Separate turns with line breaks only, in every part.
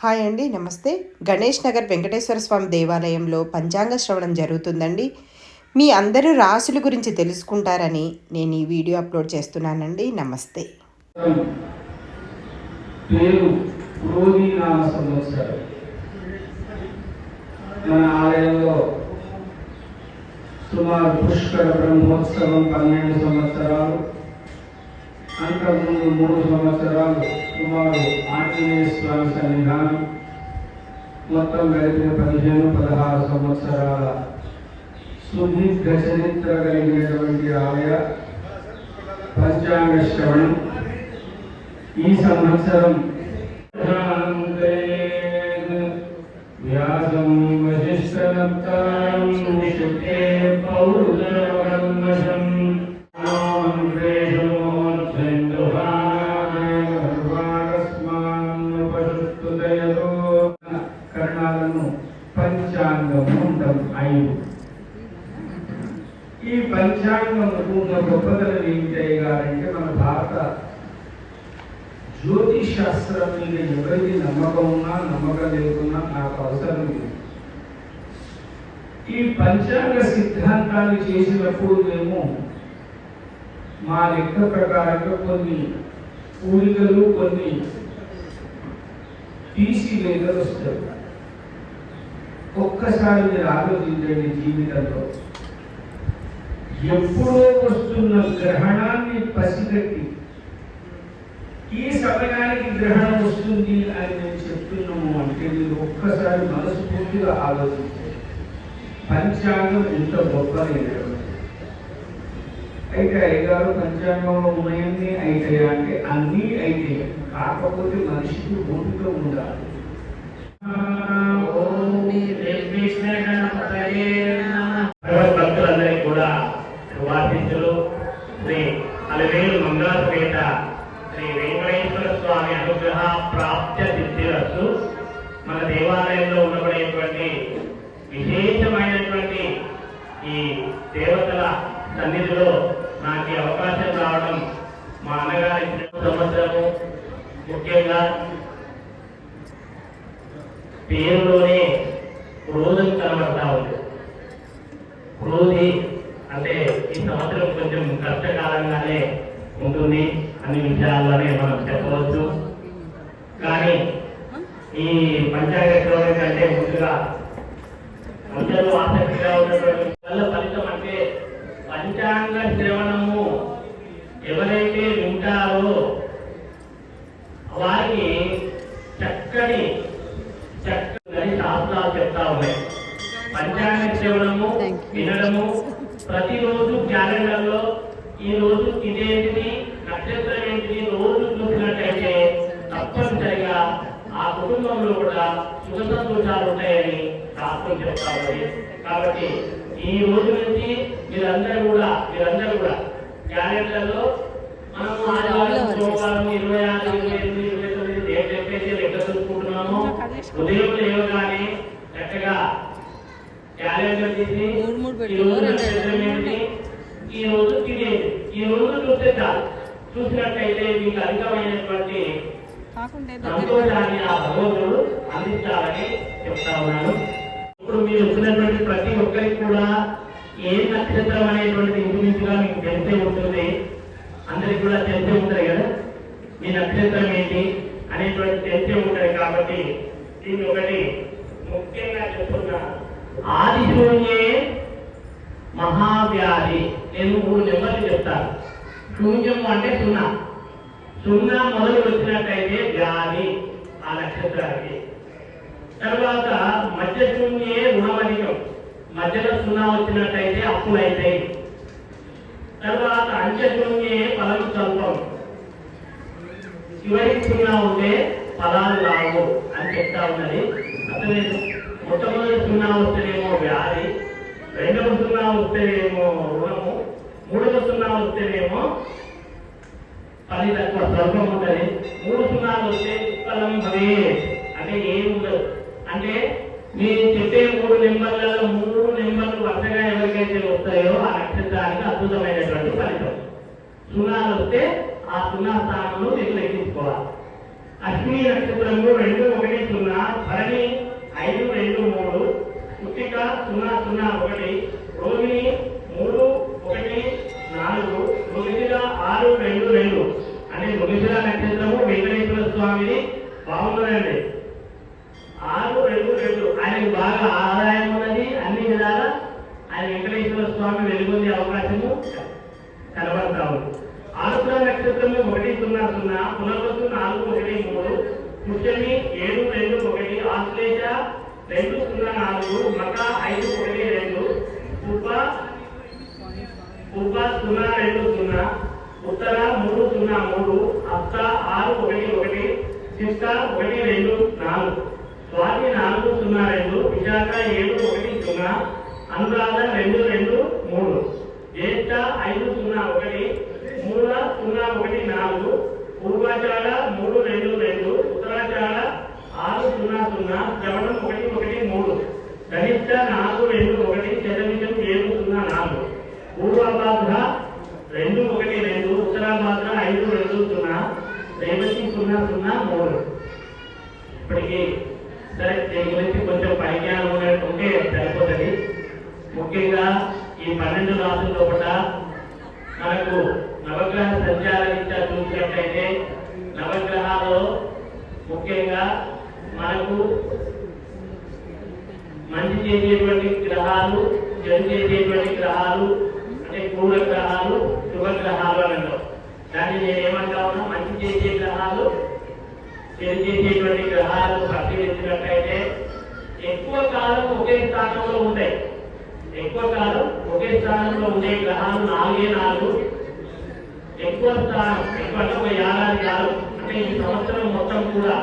Hi అండి నమస్తే. గణేష్ నగర్ వెంకటేశ్వర స్వామి దేవాలయంలో పంచాంగ శ్రవణం జరుగుతుందండి. మీ అందరూ రాసుల గురించి తెలుసుకుంటారని నేను ఈ వీడియో అప్లోడ్ చేస్తున్నానండి. నమస్తే.
పేరు మన ఆలయంలో సుమారు పుష్కర బ్రహ్మోత్సవం పన్నెండు సంవత్సరాలు అంతకుముందు మూడు సంవత్సరాలు సుమారు ఆంజనేయ స్వామి సన్నిధానం మొత్తం కలిపిన పదిహేను పదహారు సంవత్సరాల సుదీర్ఘ చరిత్ర కలిగినటువంటి ఆలయ పంచాంగ శ్రవణం. ఈ సంవత్సరం వ్యాసం వశిష్ఠనప్తారం పంచాంగం ఉన్న గొప్పతనం ఏంటి గారంటే మన భారత జ్యోతిష్ శాస్త్రం మీద ఎవరికి నమ్మకం ఉన్నా నమ్మకం లేకున్నా నాకు అవసరం లేదు. ఈ పంచాంగ సిద్ధాంతాన్ని చేసినప్పుడు మేము మా లెక్క ప్రకారంగా కొన్ని కూలికలు కొన్ని తీసి లేఖలు వస్తాయి. ఒక్కసారి మీరు ఆలోచించండి జీవితంలో. ఎప్పుడో వస్తున్న గ్రహణాన్ని పసిగట్టి ఈ సమయానికి గ్రహణం వస్తుంది అని నేను చెప్తున్నాము అంటే మీరు ఒక్కసారి మనస్ఫూర్తిగా ఆలోచించారు పంచాంగం ఎంత గొప్ప అయితే అయ్యగారు పంచాంగంలో ఉన్నాయన్నీ అయితాయా అంటే అన్నీ అయితే కాకపోతే మనిషికి ఓపిక ఉండాలి. ఓం నిర్విఘ్న గణపతయే నమః.
శుభాశించులు శ్రీ అలవేలు మంగళపేట శ్రీ వెంకటేశ్వర స్వామి అనుగ్రహ ప్రాప్త సిద్ధిరస్సు మన దేవాలయంలో ఉండబడేటువంటి విశేషమైనటువంటి ఈ దేవతల సన్నిధిలో నాకు అవకాశం రావడం మా అన్నగారి సంవత్సరము. ముఖ్యంగా పేరులోనే రోజు కనబడతా ఉంది. క్రోధి అంటే ఈ సంవత్సరం కొంచెం కష్టకాలంగానే ఉంటుంది అన్ని విషయాల్లోనే మనం చెప్పవచ్చు. కానీ ఈ పంచాయతీ కంటే ముందుగా ప్రజలు ఆసక్తిగా ఉన్నటువంటి వల్ల ఫలితం అంటే పంచాంగ శ్రవణము ఎవరైతే వింటారో వారికి చక్కని చక్కని శాస్త్రాలు చెప్తా ఉన్నాయి. పంచాంగ శ్రవణము వినడము ప్రతిరోజు క్యాలెండర్లో ఈ రోజు ఇదేంటిది నక్షత్రం ఏంటిది రోజు చూసినట్టయితే తప్పనిసరిగా ఆ కుటుంబంలో కూడా సుఖ సంతోషాలు ఉంటాయని శాస్త్రం చెప్తా ఉంది కాబట్టి ఈ రోజు నుంచి మీరందరూ కూడా మీరందరూ కూడా క్యాలెండర్లో మనం ఆదివారం సోమవారం ఇరవై ఆరు ఇరవై ఎనిమిది ఇరవై తొమ్మిది డేట్ ఎప్పుడైతే లెక్క చూసుకుంటున్నామో. ఉదయం లేవగానే చక్కగా క్యాలెండర్ తీసి ఈ రోజు ఏంటి? ఈ రోజు తినేది. ఈ రోజు చూస్తే చాలు. చూసినట్టయితే మీకు అధికమైనటువంటి
కాకుంటే
ఇప్పుడు మీరు వచ్చినటువంటి ప్రతి ఒక్కరికి కూడా ఏ నక్షత్రం అనేటువంటిది ఇంచుమించుగా మీకు తెలిసే ఉంటుంది? అందరికి కూడా తెలిసే ఉంటుంది కదా? మీ నక్షత్రం ఏంటి అనేటువంటి తెలిసే ఉంటుంది కాబట్టి దీన్ని ఒకటి ముఖ్యంగా చెప్తున్నా ఆది శూన్యే మహావ్యాధి. నేను మూడు నెంబర్లు చెప్తాను. శూన్యం అంటే సున్నా. సున్నా మొదలు వచ్చినట్టయితే వ్యాధి ఆ నక్షత్రానికి. తర్వాత మధ్య శూన్యే రుణవనికం మధ్యలో సున్నా వచ్చినట్టయితే అప్పులైతాయి తర్వాత అంత్య శూన్యే ఫలం స్వల్పం. చివరికి సున్నా ఉంటే ఫలాలు రావు అని చెప్తా ఉన్నది. అసలు మొట్టమొదటి సున్నా వస్తేనేమో వ్యాధి రెండవ సున్నా వస్తేనేమో రుణము మూడవ సున్నా వస్తేనేమో పది తక్కువ స్వర్గం ఉంటుంది. మూడు సున్నాలు వస్తే ఉత్కలం భవే. అంటే ఏమి ఉండదు అంటే మీరు చెప్పే మూడు నెంబర్లలో మూడు నెంబర్లు వరుసగా ఎవరికైతే వస్తాయో ఆ నక్షత్రానికి అద్భుతమైనటువంటి ఫలితం. సున్నాలు వస్తే ఆ సున్నా స్థానంలో మీరు లెక్కించుకోవాలి. అశ్విని నక్షత్రంలో రెండు ఒకటి సున్నా ధరణి ఐదు రెండు మూడు పుట్టిక సున్నా సున్నా ఒకటి రోహిణి మూడు ఒకటి నాలుగు రోహిణిగా ఆరు రెండు రెండు నక్షత్రము వెంకటేశ్వర స్వామిని బాగున్నారండి. ఆరు రెండు రెండు. ఆయనకు బాగా ఆదాయం ఉన్నది అన్ని విధాల. ఆయన వెంకటేశ్వర స్వామి వెలుగొందే అవకాశము కనబడతా ఉంది. ఆరుద్ర నక్షత్రము ఒకటి సున్నా సున్నా పునర్వసు నాలుగు ఒకటి మూడు పుష్యమి ఏడు రెండు ఒకటి ఆశ్లేష రెండు సున్నా నాలుగు మక ఐదు ఒకటి రెండు ఉప ఉప సున్నా రెండు సున్నా ఉత్తర మూడు సున్నా మూడు అక్క ఆరు ఒకటి ఒకటి చిత్త ఒకటి రెండు నాలుగు. స్వాతి నాలుగు సున్నా రెండు విశాఖ ఏడు ఒకటి సున్నా అనురాధ రెండు రెండు మూడు. జ్యేష్ఠ ఐదు సున్నా ఒకటి మూల సున్నా ఒకటి నాలుగు పూర్వాచార మూడు రెండు రెండు ఉత్తరాచార ఆరు సున్నా సున్నా శ్రవణం ఒకటి ఒకటి మూడు. గరిష్ట నాలుగు రెండు ఒకటి చదవిషం ఏడు సున్నా నాలుగు. పూర్వాబాధ రెండు ఒకటి రెండు ఉత్తరాభాద్ర ఐదు రెండు సున్నా రేవతి సున్నా సున్నా మూడు. ఇప్పటికి సరే దీని గురించి కొంచెం పరిజ్ఞానం ఉన్నట్టు ఉంటే సరిపోతుంది. ముఖ్యంగా ఈ పన్నెండు రాసుల్లో కూడా మనకు నవగ్రహ సంచారీత్యా చూసినట్లయితే నవగ్రహాలలో ముఖ్యంగా మనకు మంచి చేసేటువంటి గ్రహాలు చెడు చేసేటువంటి గ్రహాలు అంటే క్రూర గ్రహాలు శుభగ్రహాలు అని అంటాం. దాన్ని నేను ఏమంటా ఉన్నా మంచి చేసే గ్రహాలు చెడు చేసేటువంటి గ్రహాలు పరిశీలించినట్టయితే ఎక్కువ కాలం ఒకే స్థానంలో ఉంటాయి. ఎక్కువ కాలం ఒకే స్థానంలో ఉండే గ్రహాలు నాలుగే నాలుగు. ఎక్కువ స్థానం ఎక్కువ అంటే ఒక ఏడాది కాలం అంటే ఈ సంవత్సరం మొత్తం కూడా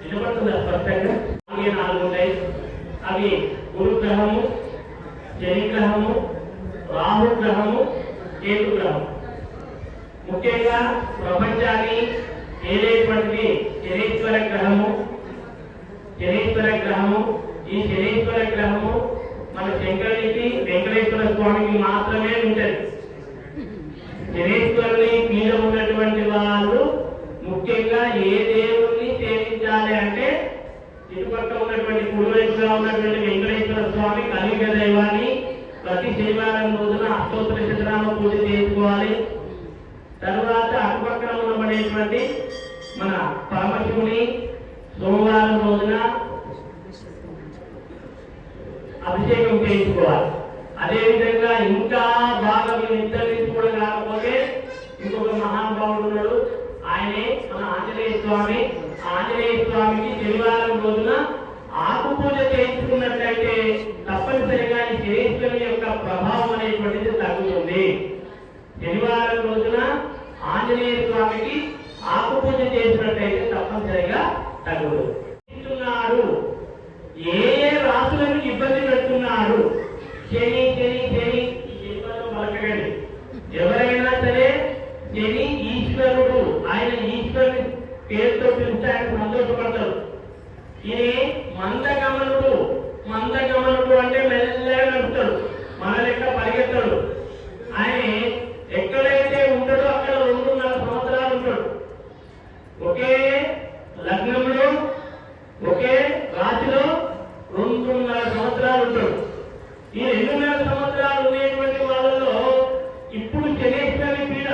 నిలబడుతుంది స్పష్టంగా? నాలుగే నాలుగు ఉంటాయి. అవి గురు గ్రహము రాహుగ్రహము గ్రహము ముఖ్యంగా ప్రపంచాన్ని ఏలేటువంటిది శనీశ్వర గ్రహము శనీశ్వర గ్రహము ఈ శనీశ్వర గ్రహము మన శంకరుడికి వెంకటేశ్వర స్వామికి మాత్రమే ఉంటది. శనీశ్వరుని మీద ఉన్నటువంటి వాళ్ళు ముఖ్యంగా ఏ దేవుణ్ణి సేవించాలి అంటే ఇటుపక్క ఉన్నటువంటి కుడివైపుగా ఉన్నటువంటి వెంకటేశ్వర స్వామి కలిగ దైవాన్ని ప్రతి శనివారం రోజున అష్టోత్తర శతనామ పూజ చేసుకోవాలి. తర్వాత అటుపక్కన ఉండబడేటువంటి మన పరమశివుని సోమవారం రోజున అభిషేకం చేయించుకోవాలి. అదేవిధంగా ఇంకా బాగా మీరు నిర్ధారించుకోవడం కాకపోతే ఇంకొక మహానుభావుడు ఉన్నాడు. ఆయనే మన ఆంజనేయ స్వామి. ఆంజనేయ స్వామికి శనివారం రోజున ఆకుపూజ చేయించుకున్నట్లయితే తప్పనిసరిగా ఈ శనీశ్వరుని యొక్క ప్రభావం అనేటువంటిది తగ్గుతుంది. శనివారం రోజున ఆంజనేయ స్వామికి ఆకుపూజ చేసినట్టయితే చేసినట్లయితే తప్పనిసరిగా తగ్గుడు ఏ ఏ రాసులను ఇబ్బంది పెడుతున్నారు? శని శని శని ఈ పలకగండి ఎవరైనా సరే శని ఈశ్వరుడు. ఆయన ఈశ్వరుని పేరుతో పిలిస్తే ఆయన సంతోషపడతారు. ఇది మందగమనుడు. మందగమనుడు అంటే మెల్లగా నడుపుతాడు మన లెక్క పరిగెత్తాడు. ఆయన ఎక్కడైతే ఉంటాడో అక్కడ రెండున్నర సంవత్సరాలు ఉంటాడు ఒకే లగ్నంలో ఒకే రాశిలో రెండున్నర సంవత్సరాలు ఉంటాడు ఈ రెండున్నర సంవత్సరాలు ఉండేటువంటి వాళ్ళలో ఇప్పుడు శనేశ్వరి పీడ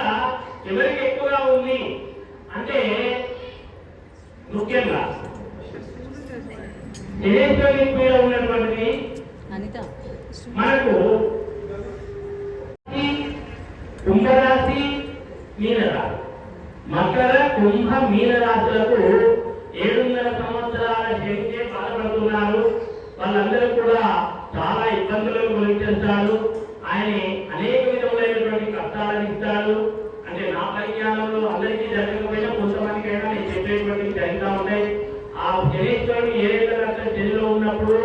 ఎవరికి ఎక్కువగా ఉంది అంటే ముఖ్యంగా శనేశ్వరి పీడ ఉన్నటువంటిది
అనిత
మనకు రాశి, కుంభరాశి మీనరాశి మకర కుంభ మీన రాశులకు ఏడున్నర సంవత్సరాల శనిచే బాధపడుతున్నారు వాళ్ళందరూ కూడా చాలా ఇబ్బందులకు గురించేస్తాడు ఆయన అనేక విధములైనటువంటి కష్టాలను ఇస్తాడు అంటే నా పరిజ్ఞానంలో అందరికీ జరగకపోయినా కొంతమందికైనా నేను చెప్పేటువంటి జరుగుతూ ఉంటాయి ఆ శనీశ్వరుడు ఏ రకంగా శనిలో ఉన్నప్పుడు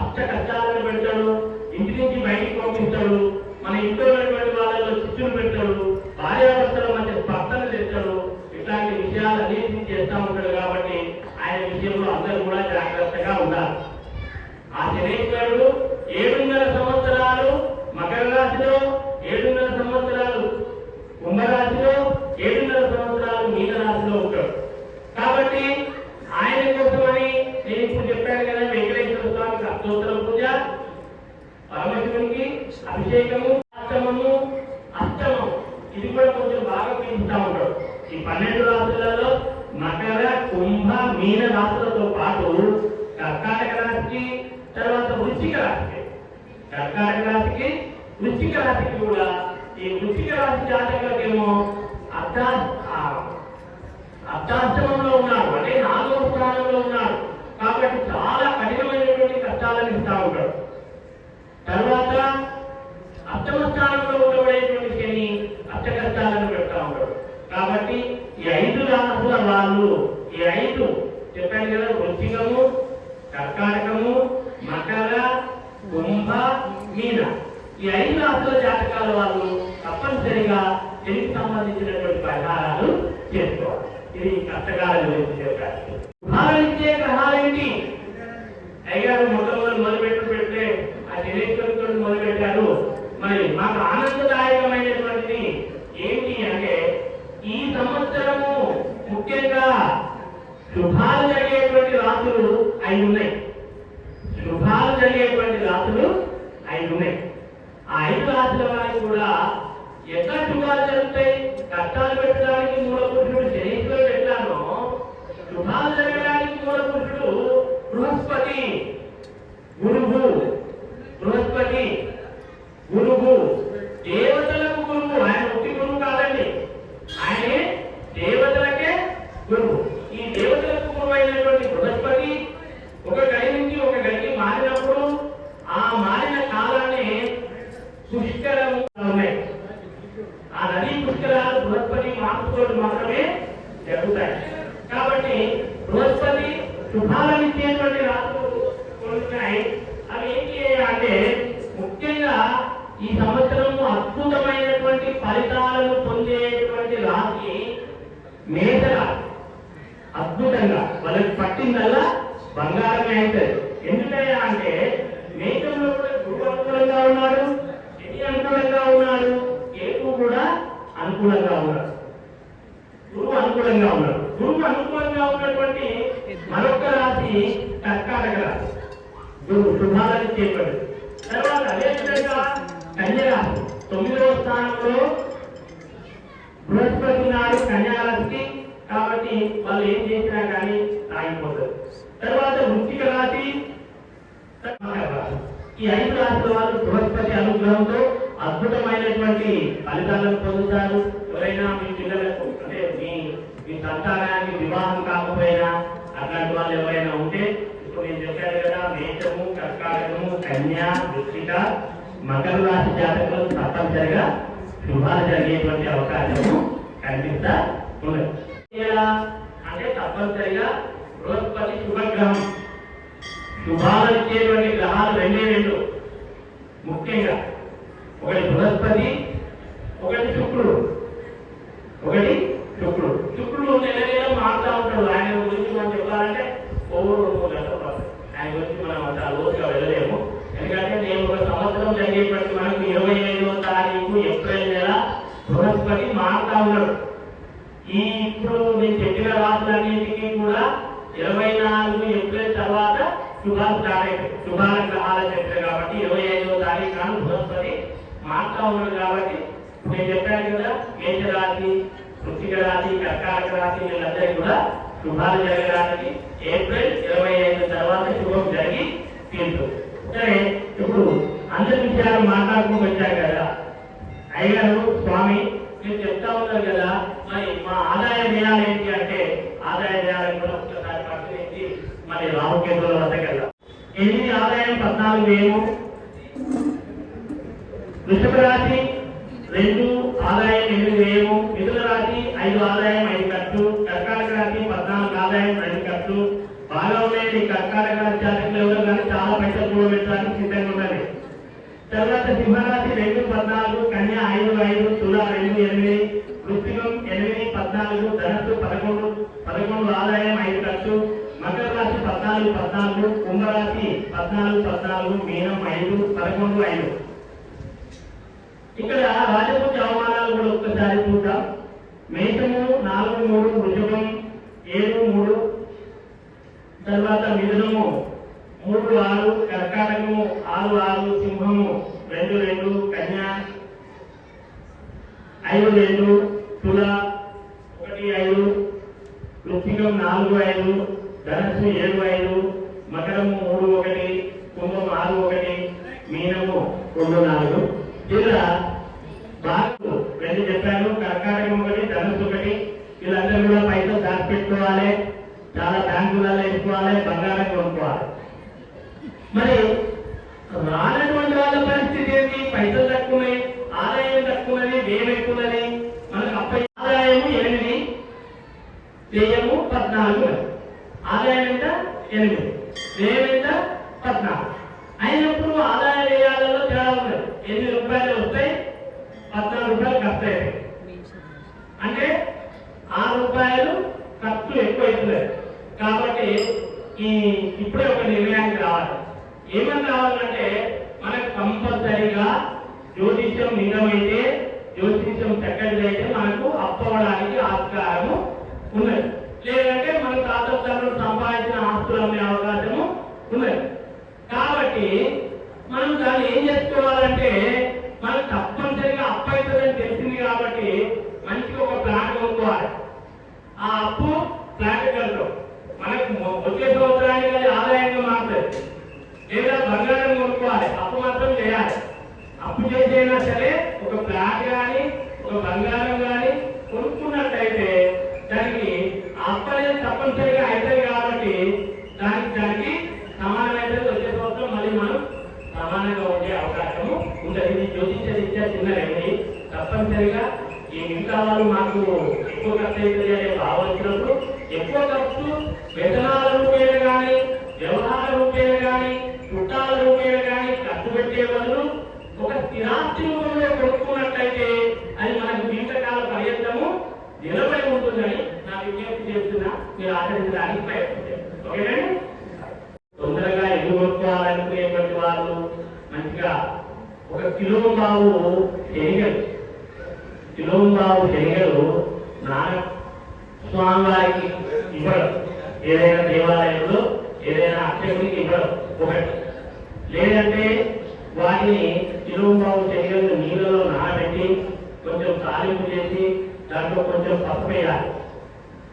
అష్ట కష్టాలను పెడతాడు ఇంటి నుంచి బయటికి పంపిస్తాడు మన ఇంట్లో ఉన్నటువంటి వాళ్ళలో చిచ్చులు పెడతాడు భార్యాభర్తల మధ్య స్పర్ధలు తెస్తాడు ఇట్లాంటి విషయాలన్నింటినీ చేస్తూ ఉంటాడు కాబట్టి ఆయన విషయంలో అందరూ కూడా జాగ్రత్తగా ఉండాలి ఆ శనేశ్వరుడు ఏడున్నర సంవత్సరాలు మకర రాశిలో ఏడున్నర సంవత్సరాలు కుంభరాశిలో ఏడున్నర సంవత్సరాలు మీన రాశిలో ఉంటాడు కాబట్టి ఆయన కోసమని నేను ఇప్పుడు చెప్పాను కదా వెంకటేశ్వర స్వామికి అష్టోత్తర పూజ దేవునికి అభిషేకము అష్టమము అష్టమం ఇది కూడా కొంచెం బాగా పెంచుతా ఉంటాడు ఈ పన్నెండు రాశులలో మకర కుంభ మీన రాశులతో పాటు కర్కాటక రాశికి తర్వాత వృశ్చిక రాశికి కర్కాటక రాశికి వృశ్చిక రాశికి కూడా ఈ వృశ్చిక రాశి జాతకులకేమో అర్ధా అర్థాశ్రమంలో అర్ధాష్టమంలో ఉన్నాడు అంటే నాలుగో స్థానంలో ఉన్నాడు కాబట్టి చాలా కఠినమైనటువంటి కష్టాలను ఇస్తా ఉంటాడు తర్వాత అష్టమ స్థానంలో ఉండబడేటువంటి శని అష్ట కష్టాలను పెడతా ఉంటాడు. కాబట్టి ఈ ఐదు రాసుల వాళ్ళు ఈ ఐదు చెప్పాను కదా వృత్తికము కర్కాటకము మకర కుంభ మీన. ఈ ఐదు రాసుల జాతకాల వాళ్ళు తప్పనిసరిగా దీనికి సంబంధించినటువంటి పరిహారాలు చేసుకోవాలి. ఇది కష్టకాల గురించి చెప్పారు భావించే గ్రహాలేంటి అయ్యారు మొట్టమొదటి మొదలుపెట్టు పెడితే ఆ శనేశ్వరుతో మొదలు పెట్టారు మరి మాకు ఆనందదాయకమైనటువంటిది ఏంటి అంటే ఈ సంవత్సరము ముఖ్యంగా శుభాలు జరిగేటువంటి రాత్రులు ఐదు ఉన్నాయి. శుభాలు జరిగేటువంటి రాత్రులు ఐదు ఉన్నాయి. ఆ ఐదు రాత్రుల వారికి కూడా ఎట్లా శుభాలు జరుగుతాయి? కష్టాలు పెట్టడానికి మూల పురుషుడు శనీశ్వరుడు పెట్టానో. శుభాలు జరగడానికి మూల పురుషుడు బృహస్పతి గురువు బృహస్పతి గురువు దేవతలకు గురువు ఆయన ఒట్టి గురువు కాదండి ఆయనే దేవతలకే గురువు ఈ దేవతలకు గురువు అయినటువంటి బృహస్పతి ఒక గడి నుంచి ఒక గడికి మారినప్పుడు ఆ మారిన కాలాన్ని పుష్కరము ఉన్నాయి ఆ నదీ పుష్కరాలు బృహస్పతి మార్పుతోటి మాత్రమే జరుగుతాయి కాబట్టి బృహస్పతి శుభాలను ఇచ్చేటువంటి రాత్రులు కొన్ని ఉన్నాయి అవి ఏంటి అంటే ముఖ్యంగా ఈ సంవత్సరం అద్భుతమైనటువంటి ఫలితాలను పొందేటువంటి రాశి మేకల అద్భుతంగా వాళ్ళకి పట్టిందల్లా బంగారమే అవుతుంది ఎందుకయ్యా అంటే మేఘంలో కూడా గురువు అనుకూలంగా ఉన్నాడు ఎన్ని అనుకూలంగా ఉన్నాడు ఏకు కూడా అనుకూలంగా ఉన్నాడు. గురువు అనుకూలంగా ఉన్నాడు. గురువు అనుకూలంగా ఉన్నటువంటి మరొక రాశి కర్కాటక రాశి. గురువు శుభాలను చేపడు. తర్వాత అదేవిధంగా విధంగా రాశి తొమ్మిదవ స్థానంలో బృహస్పతి నాడు కన్యారాశి. వాళ్ళు ఏం చేసినా కానీ ఆగిపోతారు తర్వాత వృత్తిక రాశి మకర రాశి. ఈ ఐదు రాశుల వాళ్ళు బృహస్పతి అనుగ్రహంతో అద్భుతమైనటువంటి ఫలితాలను పొందుతారు ఎవరైనా మీ పిల్లలకు అంటే మీ మీ సంతానానికి వివాహం కాకపోయినా అట్లాంటి వాళ్ళు ఎవరైనా ఉంటే ఇప్పుడు నేను చెప్పాను కదా మేషము కర్కాటకము కన్య వృత్తిక మకర రాశి జాతకులు తప్పనిసరిగా శుభాలు జరిగేటువంటి అవకాశము కనిపిస్తా ఉన్నది ఎలా అంటే తప్పనిసరిగా బృహస్పతి శుభగ్రహం. శుభాలు ఇచ్చేటువంటి గ్రహాలు రెండే రెండు. ముఖ్యంగా ఒకటి బృహస్పతి ఒకటి శుక్రుడు. ఒకటి శుక్రుడు. శుక్రుడు నెల నెల మారుతా ఉంటాడు. ఆయన గురించి మనం చెప్పాలంటే ఓవర్ రెండు గంటలు పడుతుంది. ఆయన గురించి మనం అంత లోతుగా వెళ్ళలేము. ఎందుకంటే నేను ఒక సంవత్సరం జరిగేప్పటికి మనకు ఇరవై ఐదవ తారీఖు ఏప్రిల్ నెల బృహస్పతి మారుతా ఉన్నాడు. ఈ ఇప్పుడు నేను చెప్పిన రాష్ట్రాలన్నింటికి కూడా ఇరవై నాలుగు ఏప్రిల్ తర్వాత శుభాలు స్టార్ట్ శుభాల గ్రహాల చరిత్ర కాబట్టి ఇరవై ఐదవ తారీఖు బృహస్పతి మారుతా ఉన్నాడు కాబట్టి నేను చెప్పాను కదా మేషరాశి వృశ్చిక రాశి కర్కాటక రాశి వీళ్ళందరికీ కూడా శుభాలు జరగడానికి ఏప్రిల్ ఇరవై ఐదు తర్వాత శుభం జరిగి తీరుతుంది. సరే ఇప్పుడు అందరి విషయాలు మాట్లాడుకుంటూ వచ్చారు కదా. అయ్యారు స్వామి మీరు చెప్తా ఉన్నారు కదా మరి మా ఆదాయ వ్యయాలు ఏంటి అంటే ఆదాయ వ్యయాలు కూడా ఒక్కసారి పరిశీలించి మరి రామకేంద్రుల వద్దకు వెళ్దాం. ఎనిమిది ఆదాయం పద్నాలుగు వేలు. వృషభ రాశి రెండు ఆదాయం ఎనిమిది వేలు. మిథున రాశి ఐదు ఆదాయం ఐదు ఖర్చు కర్కాటక రాశి పద్నాలుగు ఆదాయం ఐదు ఖర్చు బాగా ఉన్నాయండి కర్కాటక రాశి జాతకులు ఎవరు కానీ చాలా పైసలు చూడబెట్టడానికి సిద్ధంగా తర్వాత సింహరాశి రెండు పద్నాలుగు కన్య ఐదు ఐదు తులా రెండు ఎనిమిది వృశ్చికం ఎనిమిది పద్నాలుగు ధనస్సు పదకొండు పదకొండు ఆదాయం ఐదు ఖర్చు మకర రాశి పద్నాలుగు పద్నాలుగు కుంభరాశి పద్నాలుగు పద్నాలుగు మీనం ఐదు పదకొండు ఐదు. ఇక్కడ రాజపుత్ర అవమానాలు కూడా ఒక్కసారి చూద్దాం. మేషము నాలుగు మూడు వృషభం ఏడు మూడు తర్వాత మిథునము మూడు ఆరు కర్కాటకము ఆరు ఆరు సింహము రెండు రెండు కన్యా ఐదు రెండు తుల ఒకటి ఐదు వృశ్చికం నాలుగు ఐదు ధనస్సు ఏడు ఐదు మకరము మూడు ఒకటి కుంభం ఆరు ఒకటి మీనము రెండు నాలుగు. ఇలా బాగు రెండు చెప్పాను కర్కాటకం ఒకటి ధనుసు ఒకటి వీళ్ళందరూ కూడా పైసలు దాచిపెట్టుకోవాలి చాలా బ్యాంకులలో వేసుకోవాలి బంగారం కొనుక్కోవాలి. మరి రాలని వాళ్ళ పరిస్థితి ఏంటి పైసలు తక్కువనే ఆదాయం తక్కువని వ్యయం ఎక్కువని మనకు అప్పటి ఆదాయము ఎనిమిది వ్యయము పద్నాలుగు అని. ఆదాయం ఎంత ఎనిమిది వ్యయం ఎంత పద్నాలుగు అయినప్పుడు ఆదాయ వ్యయాలలో తేడా ఉన్నది ఎనిమిది రూపాయలు వస్తాయి పద్నాలుగు రూపాయలు ఖర్చు అవుతాయి అంటే ఆరు రూపాయలు ఖర్చు ఎక్కువ అవుతుంది కాబట్టి ఈ ఇప్పుడే ఒక నిర్ణయానికి రావాలి ఏమని రావాలంటే మనకు కంపల్సరీగా జ్యోతిష్యం నిజమైతే జ్యోతిష్యం మనకు అప్పవడానికి ఆస్కారము ఉన్నది లేదంటే మన తాతలు సంపాదించిన ఆస్తులు అమ్మే అవకాశము ఉన్నది కాబట్టి మనం దాన్ని ఏం చేసుకోవాలంటే మనకు తప్పనిసరిగా అప్పు అవుతుందని తెలిసింది కాబట్టి మంచిగా ఒక ప్లాన్ కొనుక్కోవాలి ఆ అప్పు ప్లాన్ కడతాం మనకు మొ- వచ్చే సంవత్సరానికి అది ఆదాయంగా మారుతుంది లేదా బంగారం కొనుక్కోవాలి అప్పు మాత్రం చేయాలి అప్పు చేసైనా సరే ఒక ప్లాట్ కానీ ఒక బంగారం కానీ కొనుక్కున్నట్టయితే దానికి ఆ అప్పు అనేది తప్పనిసరిగా అవుతుంది కాబట్టి దానికి దానికి సమానమైతే వచ్చే సంవత్సరం మళ్ళీ మనం సమానంగా ఉండే అవకాశము ఉంటుంది ఇది జ్యోతిష రీత్యా చిన్న రెమెడీ తప్పనిసరిగా ఈ మిగతా వాళ్ళు మాకు ఎక్కువ ఖర్చు అవుతుంది అనే భావం ఎక్కువ ఖర్చు వేతనాల రూపేణ కానీ వ్యవహార రూపేణ కానీ చుట్టాల రూపేణ కానీ ఖర్చు పెట్టే వాళ్ళు ఒక స్థిరాస్తి రూపంలో కొనుక్కున్నట్లయితే అది మనకు జీవితకాల పర్యంతము నిలబడి ఉంటుందని నా విజ్ఞప్తి చేస్తున్నా. మీరు ఆచరించడానికి ప్రయత్నించండి. ఓకేనండి తొందరగా ఇల్లు కొనుక్కోవాలనుకునేటువంటి వాళ్ళు మంచిగా ఒక కిలో బావు చేయగలరు కిలో తెలియదు శనిగలు నాన్న స్వామివారికి ఇవ్వడం. ఏదైనా దేవాలయంలో ఏదైనా అక్షకుడికి ఇవ్వడం. ఒకటి. లేదంటే వాటిని కిలో తెలియదు నీళ్ళలో నానబెట్టి కొంచెం తాలింపు చేసి దాంట్లో కొంచెం పసుపు వేయాలి.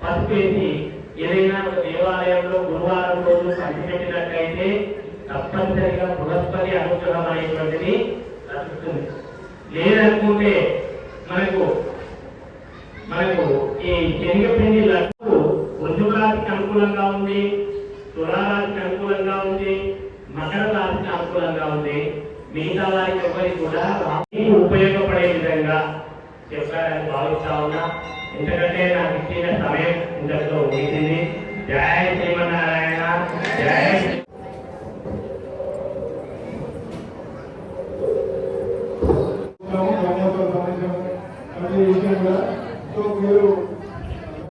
పసుపు వేసి ఏదైనా దేవాలయంలో గురువారం రోజు పంచిపెట్టినట్లయితే తప్పనిసరిగా బృహస్పతి అనుగ్రహం అనేటువంటిది లభిస్తుంది. లేదనుకుంటే మనకు మనకు ఈ శనగపిండి లడ్డు వృద్ధుల రాశికి అనుకూలంగా ఉంది తులారాశికి అనుకూలంగా ఉంది మకర రాశికి అనుకూలంగా ఉంది. మిగతా వారికి ఎవరికి కూడా ఉపయోగపడే విధంగా చెప్పారని భావిస్తా ఉన్నా. ఎందుకంటే నాకు ఇచ్చిన సమయం ఇంతలో ముగిసింది. జయ శ్రీమన్నారాయణ. జయ